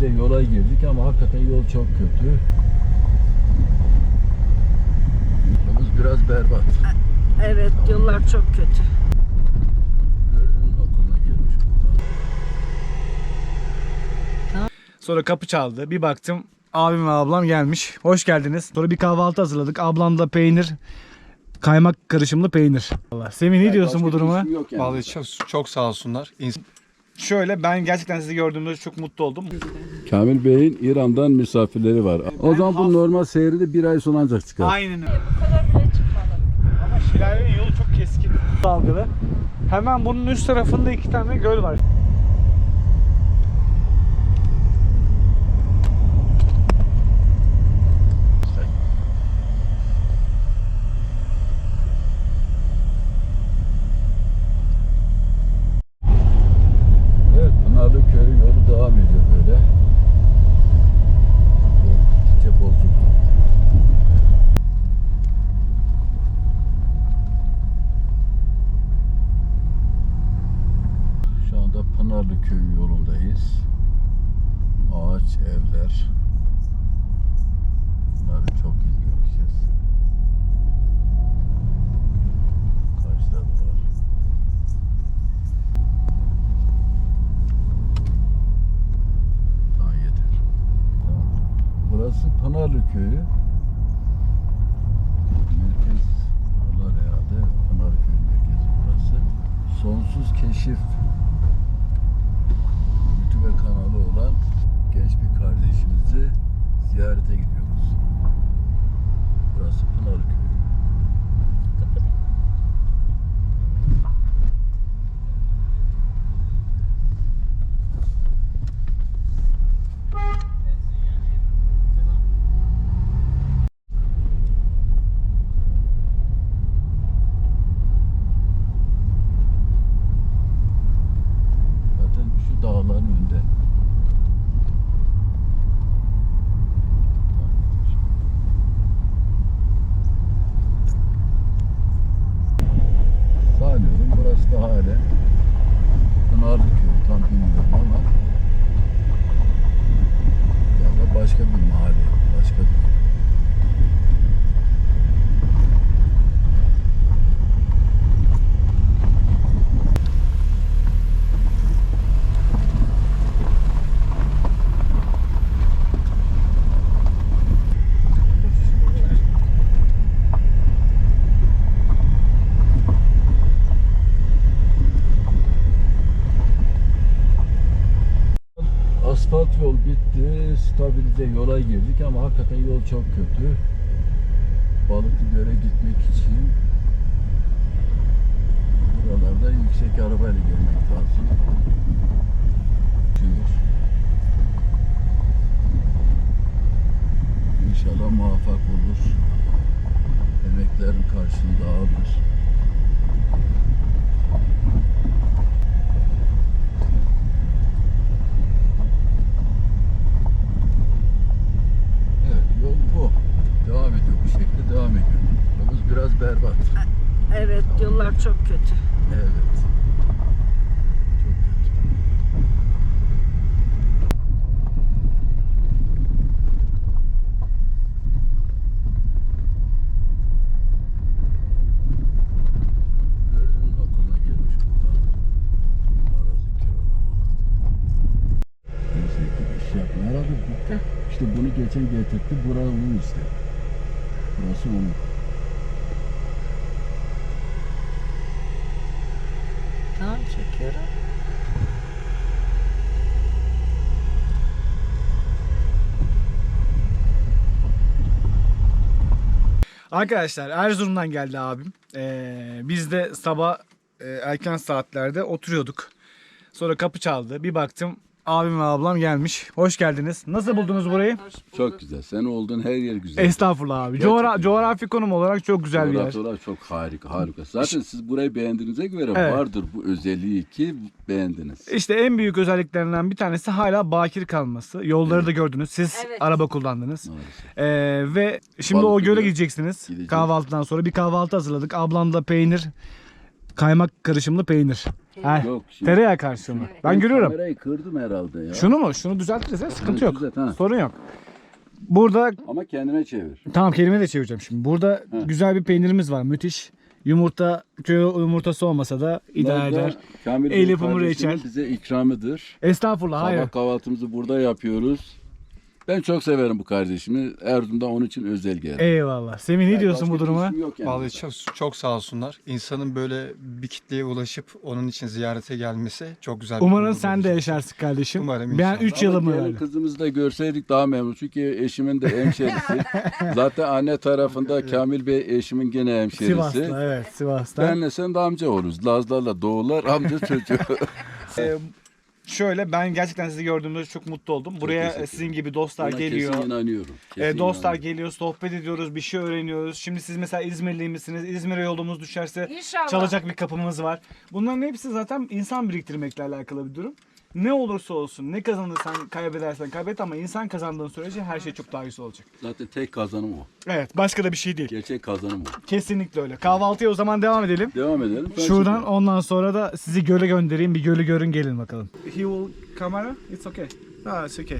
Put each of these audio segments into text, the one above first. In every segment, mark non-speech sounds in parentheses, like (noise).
stabilize yola girdik ama hakikaten yol çok kötü. Yolumuz biraz berbat. Evet yollar çok kötü. Sonra kapı çaldı. Bir baktım abim ve ablam gelmiş. Hoş geldiniz. Sonra bir kahvaltı hazırladık. Ablam da peynir, kaymak karışımlı peynir. Allah. Semih ne diyorsun bu duruma? Vallahi çok, çok sağ olsunlar. İns- Şöyle ben gerçekten sizi gördüğümde çok mutlu oldum. Kamil Bey'in İran'dan misafirleri var. O zaman bu normal seyri de bir ay sonra ancak çıkar. Aynen öyle. Ama Şelale'nin yolu çok keskin. Dalgalı. Hemen bunun üst tarafında iki tane göl var. Evet, Pınarlı Köyü yolu devam ediyor böyle. Yol gittikçe bozuldu. Şu anda Pınarlı Köyü yolundayız. Ağaç evler. Bunları çok izlemişiz. Karşıda da var. Daha yeter. Tamam. Burası Pınarlı Köyü. Merkez buralar herhalde. Pınarlı Köyü merkezi burası. Sonsuz keşif YouTube kanalı olan genç bir kardeşimizi ziyarete gidiyoruz. Burası Pınarlı Köyü. Zaten şu dağların önünde. Sanıyorum burası da hala Pınarlı Köyü tam bilmiyorum ama ya da başka bir mahalle, başka bir Asfalt yol bitti, stabilize yola girdik ama hakikaten yol çok kötü. Balıklı göre gitmek için buralarda yüksek arabayla gelmek lazım. İnşallah muvaffak olur. Emeklerin karşılığını alır. Evet yol bu. Devam ediyor bu şekilde devam ediyor. Yolumuz biraz berbat. Evet yollar çok kötü. Evet. Çok kötü. Gördün okuluna girmiş buradan. Arazi kiralama. Ki iş bu- işte bunu geçen getirtti. Buranın işte. Burası onun. Tamam çekiyorum. Arkadaşlar Erzurum'dan geldi abim. Ee, biz de sabah e, erken saatlerde oturuyorduk. Sonra kapı çaldı. Bir baktım abim ve ablam gelmiş. Hoş geldiniz. Nasıl buldunuz burayı? Çok güzel. Sen olduğun her yer güzel. Estağfurullah abi. Gerçekten. Coğra- coğrafi konum olarak çok güzel bir yer. Coğrafya olarak çok harika, harika. Zaten siz burayı beğendiğinize göre Evet. vardır bu özelliği ki beğendiniz. İşte en büyük özelliklerinden bir tanesi hala bakir kalması. Yolları da gördünüz. Siz Evet. araba kullandınız. Maalesef. Ee, ve şimdi Balık o göle gidiyor. gideceksiniz. Gideceğiz. Kahvaltıdan sonra bir kahvaltı hazırladık. Ablam da peynir, kaymak karışımlı peynir. Ha, Yok şimdi. tereyağı karışımı. Ben görüyorum. Kamerayı kırdım herhalde ya. Şunu mu? Şunu düzeltiriz ya. Sıkıntı yok. Düzelt, ha. Sorun yok. Burada Ama kendine çevir. tamam kelime de çevireceğim şimdi. Burada güzel bir peynirimiz var. Müthiş. Yumurta, köy yumurtası olmasa da idare Bunlar da eder. Kamil El Bey yapımı kardeşimin reçel. bize ikramıdır. Estağfurullah. Hayır. Sabah kahvaltımızı burada yapıyoruz. Ben çok severim bu kardeşimi. Erzurum'da onun için özel geldi. Eyvallah. Semih ne diyorsun bu duruma? yok yani. Vallahi çok, çok sağ olsunlar. İnsanın böyle bir kitleye ulaşıp onun için ziyarete gelmesi çok güzel. bir Umarım sen de yaşarsın kardeşim. Umarım ben inşallah. 3 Ama yılımı verdim. kızımızı da görseydik daha memnun. Çünkü eşimin de hemşerisi. (laughs) Zaten anne tarafında Kamil Bey eşimin gene hemşerisi. Sivas'ta evet Sivas'ta. Benle sen de amca oluruz. Lazlarla doğular amca çocuğu. (laughs) (laughs) Ee, şöyle ben gerçekten sizi gördüğümde çok mutlu oldum. Buraya teşekkür sizin gibi dostlar Buna geliyor. Kesin inanıyorum. Ee, Kesin dostlar inanıyorum. geliyor, sohbet ediyoruz, bir şey öğreniyoruz. Şimdi siz mesela İzmirli misiniz? İzmir'e yolumuz düşerse İnşallah. çalacak bir kapımız var. Bunların hepsi zaten insan biriktirmekle alakalı bir durum. Ne olursa olsun, ne kazanırsan kaybedersen kaybet ama insan kazandığın sürece her şey çok daha güzel olacak. Zaten tek kazanım o. Evet, başka da bir şey değil. Gerçek kazanım o. Kesinlikle öyle. Kahvaltıya o zaman devam edelim. Devam edelim. Ben Şuradan şimdi- ondan sonra da sizi göle göndereyim. Bir gölü görün gelin bakalım. He will camera? It's okay. Ah, it's okay.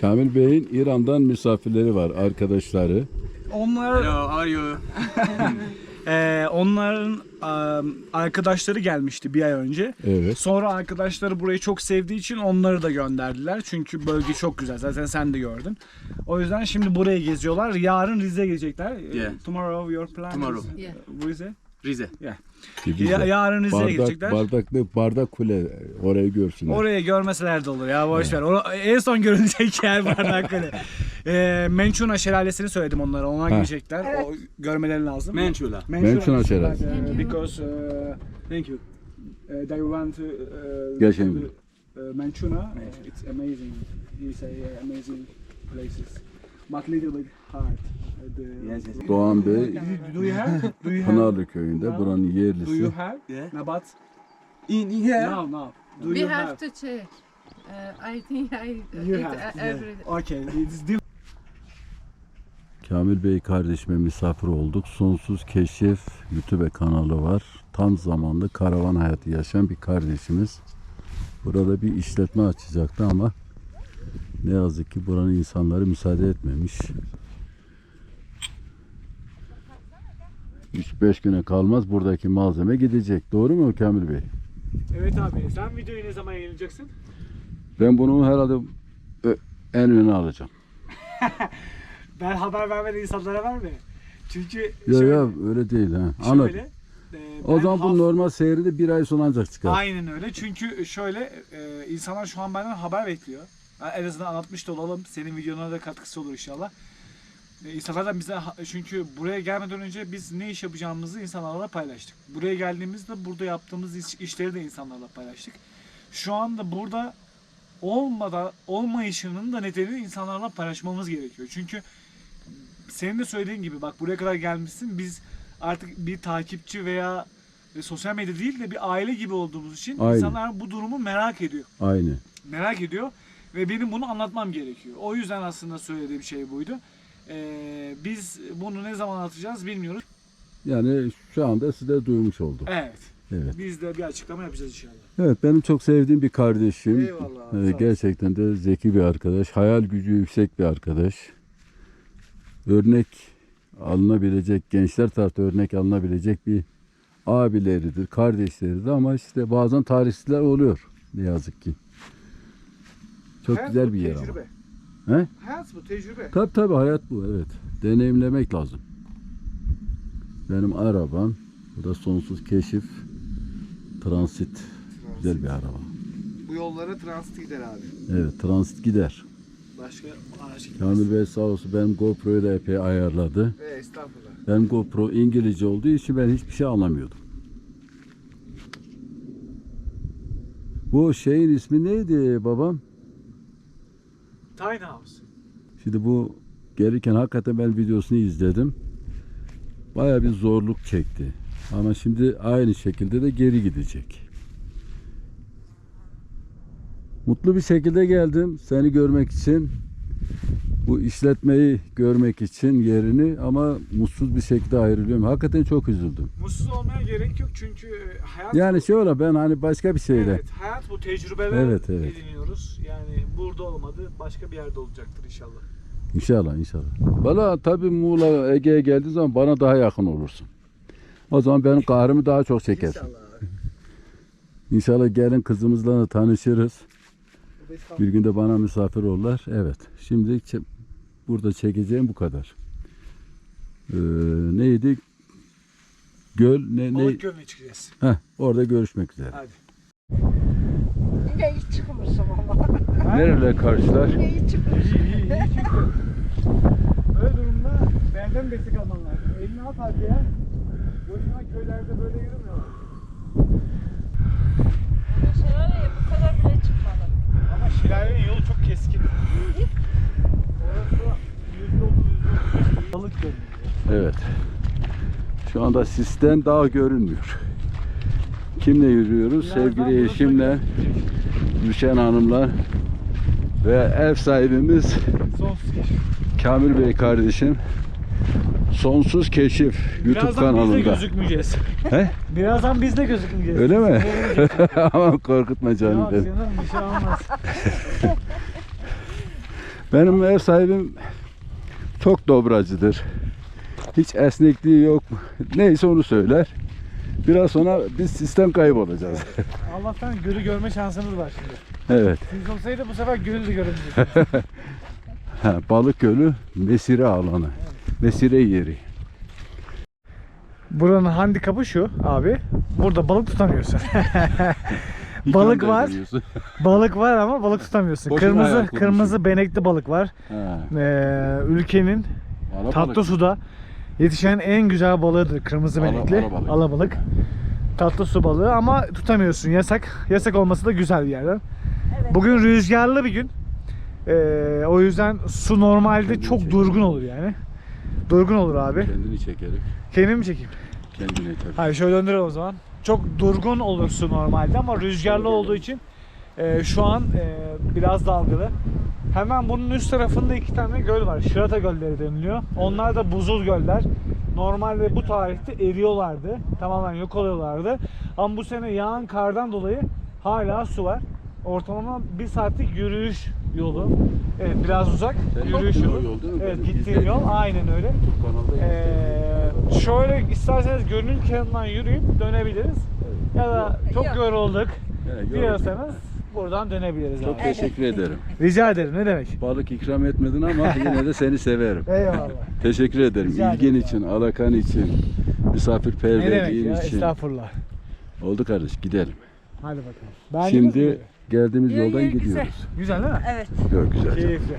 Kamil Bey'in İran'dan misafirleri var, arkadaşları. Onlar Hello, how are you? (laughs) Ee, onların um, arkadaşları gelmişti bir ay önce. Evet. Sonra arkadaşları burayı çok sevdiği için onları da gönderdiler. Çünkü bölge çok güzel. Zaten sen de gördün. O yüzden şimdi burayı geziyorlar. Yarın Rize'ye gelecekler. Yeah. Tomorrow your plan Tomorrow. is Yeah. Rize. Rize. Gidiyor. Ya, yarın Rize'ye bardak, gidecekler. bardak ne? Bardak kule. Orayı görsünler. Oraya görmeseler de olur ya boş ver. En son görülecek yer Bardaklı. (laughs) Ee, Mençuna şelalesini söyledim onlara. Ona Ha. gidecekler. O görmeleri lazım. Menchula. Mençuna şelalesi. uh, because uh, Thank you. uh, they want to uh, Geçen to, uh, Menchuna. Uh, it's amazing. He say uh, amazing places. But little bit hard. Uh, the, Yes, yes. Doğan Bey Do you have? Do you have? (laughs) Pınarlı köyünde buranın Do you yerlisi. have? Yeah. Nabat? In here. No, no. Do we you have, have? to check. Uh, I think I You eat have. uh, yeah. every Okay. It's different. Kamil Bey kardeşime misafir olduk. Sonsuz Keşif YouTube kanalı var. Tam zamanlı karavan hayatı yaşayan bir kardeşimiz. Burada bir işletme açacaktı ama ne yazık ki buranın insanları müsaade etmemiş. 3-5 güne kalmaz buradaki malzeme gidecek. Doğru mu Kamil Bey? Evet abi. Sen videoyu ne zaman yayınlayacaksın? Ben bunu herhalde ö- en öne alacağım. (laughs) Ben haber vermeden insanlara verme. Çünkü Ya şöyle, ya öyle değil ha. Anladım. şöyle, e, O ben zaman bu haf- normal seyri de bir ay sonra ancak çıkar. Aynen öyle. Çünkü şöyle e, insanlar şu an benden haber bekliyor. Ben en azından anlatmış da olalım. Senin videona da katkısı olur inşallah. E, insanlar da bize ha- çünkü buraya gelmeden önce biz ne iş yapacağımızı insanlarla paylaştık. Buraya geldiğimizde burada yaptığımız iş- işleri de insanlarla paylaştık. Şu anda burada olmadan olmayışının da nedeni insanlarla paylaşmamız gerekiyor. Çünkü senin de söylediğin gibi bak buraya kadar gelmişsin. Biz artık bir takipçi veya e, sosyal medya değil de bir aile gibi olduğumuz için Aynen. insanlar bu durumu merak ediyor. Aynı. Merak ediyor ve benim bunu anlatmam gerekiyor. O yüzden aslında söylediğim şey buydu. Ee, biz bunu ne zaman atacağız bilmiyoruz. Yani şu anda size duymuş oldum. Evet. Evet. Biz de bir açıklama yapacağız inşallah. Evet benim çok sevdiğim bir kardeşim. Eyvallah. Ee, gerçekten de zeki bir arkadaş. Hayal gücü yüksek bir arkadaş. Örnek alınabilecek, gençler tarafta örnek alınabilecek bir abileridir, kardeşleridir ama işte bazen tarihsizler oluyor ne yazık ki. Çok Hayat güzel bir yer ama. tecrübe. He? Hayat bu tecrübe. Tabii tabii hayat bu evet. Deneyimlemek lazım. Benim arabam. Bu da sonsuz keşif. Transit. Güzel bir araba. Bu yollara transit gider abi. Evet transit gider. Başka araç. Kamil Bey sağ olsun benim GoPro'yu da epey ayarladı. Ee, estağfurullah. Benim GoPro İngilizce olduğu için ben hiçbir şey anlamıyordum. Bu şeyin ismi neydi babam? Tiny House. Şimdi bu gelirken hakikaten ben videosunu izledim. Baya bir zorluk çekti. Ama şimdi aynı şekilde de geri gidecek. Mutlu bir şekilde geldim seni görmek için. Bu işletmeyi görmek için yerini ama mutsuz bir şekilde ayrılıyorum. Hakikaten çok üzüldüm. Mutsuz olmaya gerek yok çünkü e, hayat Yani şöyle ben hani başka bir şeyle. Evet, hayat bu tecrübeler Evet, evet. ediniyoruz. Yani burada olmadı, başka bir yerde olacaktır inşallah. İnşallah inşallah. Valla tabii Muğla Ege'ye geldiği zaman bana daha yakın olursun. O zaman benim kahrımı daha çok çekersin. İnşallah gelin kızımızla da tanışırız. Bir gün de bana misafir olurlar. Evet. Şimdi çe- burada çekeceğim bu kadar. Ee, neydi? Göl ne ne? Balık Gölü'ne çıkacağız. Heh, orada görüşmek üzere. Hadi. Yine iyi çıkmışım ama. Nereler karşılar? Yine iyi çıkmışım. İyi, iyi, iyi çıktı. Öyle durumda benden destek alman lazım. Elini at arkaya. Boşuna köylerde böyle yürümüyorlar. Şelaleye bu kadar bile çıkmadım. Ama şelalenin yolu çok keskin. Balık. Evet. Şu anda sisten daha görünmüyor. Kimle yürüyoruz? Birazdan Sevgili eşimle, Rüşen Hanım'la ve ev sahibimiz. Kamil Bey kardeşim. Sonsuz Keşif YouTube Birazdan biz de kanalında. gözükmeyeceğiz. He? Birazdan biz de gözükmeyeceğiz. Öyle mi? (laughs) Aman korkutma canım benim. canım bir şey olmaz. (laughs) Benim ev sahibim çok dobracıdır. Hiç esnekliği yok. Neyse onu söyler. Biraz sonra biz sistem kaybolacağız. (laughs) Allah'tan gölü görme şansımız var şimdi. evet. Siz olsaydı bu sefer gölü de göremeyecektiniz. (laughs) Balık Gölü mesire alanı. Mesire yeri. Buranın handikapı şu abi. Burada balık tutamıyorsun. (laughs) Balık var. (laughs) Balık var ama balık tutamıyorsun. Boşuna kırmızı kırmızı benekli balık var. Ee, ülkenin alabalık. tatlı suda yetişen en güzel balığıdır kırmızı benekli alabalık. alabalık. Tatlı su balığı ama tutamıyorsun yasak. Yasak olması da güzel bir yerden. Bugün rüzgarlı bir gün. Ee, o yüzden su normalde Kendini çok çek. durgun olur yani. Durgun olur abi. Kendini çekerek. Kendimi mi çekeyim? Kendini tabii. Hayır şöyle döndürelim o zaman. Çok durgun olur su normalde ama rüzgarlı olduğu için e, şu an e, biraz dalgalı. Hemen bunun üst tarafında iki tane göl var. Şırata gölleri deniliyor. Onlar da buzul göller. Normalde bu tarihte eriyorlardı. Tamamen yok oluyorlardı. Ama bu sene yağan kardan dolayı hala su var. Ortalama bir saatlik yürüyüş yolu. Evet biraz uzak. Senin yürüyüş yolu. yol değil mi? Evet Benim gittiğim izlediğim. yol aynen öyle. YouTube kanalda Ee, şöyle isterseniz gönül kenarından yürüyüp dönebiliriz. Ya da çok Yok. yorulduk Evet, diyorsanız buradan dönebiliriz Çok abi. teşekkür ederim. (laughs) Rica ederim ne demek. Balık ikram etmedin ama yine de seni severim. (laughs) Eyvallah. Teşekkür ederim. Rica İlgin ederim için, alakan için, ne demek misafirperverliğin ya için. estağfurullah. Oldu kardeş gidelim. Hadi bakalım. Beğendiniz Şimdi geldiğimiz Yo, yoldan yo, güzel. gidiyoruz. Güzel değil mi? Evet. Yok güzel. Keyifli.